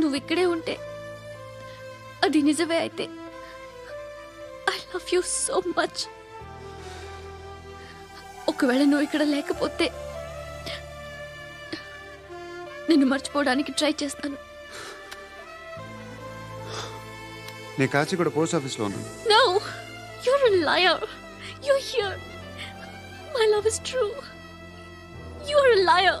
నువ్వు ఇక్కడే ఉంటే అది నిజమే అయితే I love you so much ఒకవేళ నువ్వు ఇక్కడ లేకపోతే నిన్ను మర్చిపోవడానికి ట్రై చేస్తాను నేను కాచిగూడ పోస్ట్ ఆఫీస్లో ఉన్నాను liar. You're here. My love is true. You're a liar.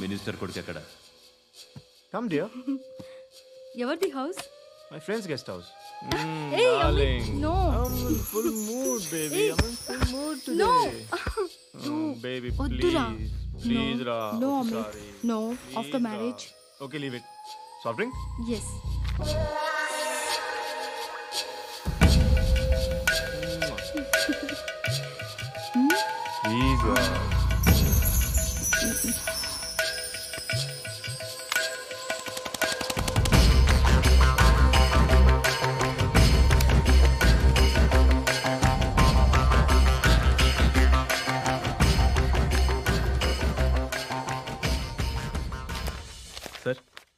Minister కొడుకు ఎక్కడ? కమ్ డియర్ ఎవరిది house? My friends guest house no full mood baby Hey. Full mood no baby వద్దురా. ప్లీజ్ రా. No Amit no after marriage okay leave it soft drink yes please sir మీకు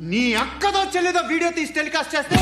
నీ అక్కదో చెల్లెదో video తీసి telecast చేస్తే